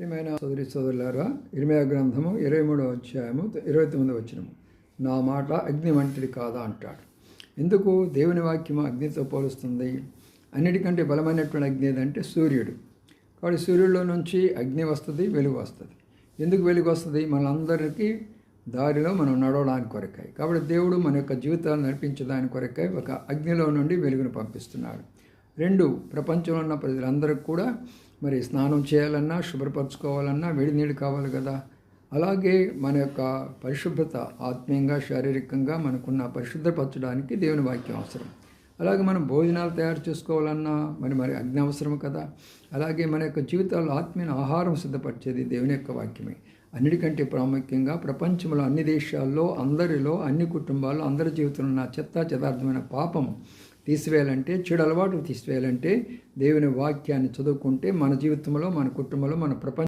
ప్రియమైన సోదరి సోదరులారా ఇరవై గ్రంథము ఇరవై మూడవ అధ్యాయము ఇరవై తొమ్మిదవ వచ్చినము నా మాట అగ్ని వంటిది కాదా అంటాడు. ఎందుకు? దేవుని వాక్యము అగ్నితో పోలుస్తుంది. అన్నిటికంటే బలమైనటువంటి అగ్ని ఏదంటే సూర్యుడు. కాబట్టి సూర్యుడిలో నుంచి అగ్ని వస్తుంది వెలుగు వస్తుంది. ఎందుకు వెలుగు వస్తుంది? మనందరికీ దారిలో మనం నడవడానికి కొరకాయి. కాబట్టి దేవుడు మన యొక్క జీవితాలు నడిపించడానికి కొరకాయి. ఒక అగ్నిలో నుండి వెలుగును పంపిస్తున్నాడు. రెండు ప్రపంచంలో ఉన్న ప్రజలందరికీ కూడా మరి స్నానం చేయాలన్నా శుభ్రపరచుకోవాలన్నా వేడి నీళ్ళు కావాలి కదా. అలాగే మన యొక్క పరిశుభ్రత ఆత్మీయంగా శారీరకంగా మనకున్న పరిశుద్ధపరచడానికి దేవుని వాక్యం అవసరం. అలాగే మనం భోజనాలు తయారు చేసుకోవాలన్నా మరి మరి అగ్ని అవసరం కదా. అలాగే మన యొక్క జీవితాల్లో ఆత్మీయ ఆహారం సిద్ధపరిచేది దేవుని యొక్క వాక్యమే. అన్నిటికంటే ప్రాముఖ్యంగా ప్రపంచంలో అన్ని దేశాల్లో అందరిలో అన్ని కుటుంబాల్లో అందరి జీవితంలో ఉన్న చెత్త చెదార్థమైన పాపం తీసివేయాలంటే చెడు అలవాటు తీసివేయాలంటే దేవుని వాక్యాన్ని చదువుకుంటే మన జీవితంలో మన కుటుంబంలో మన ప్రపంచ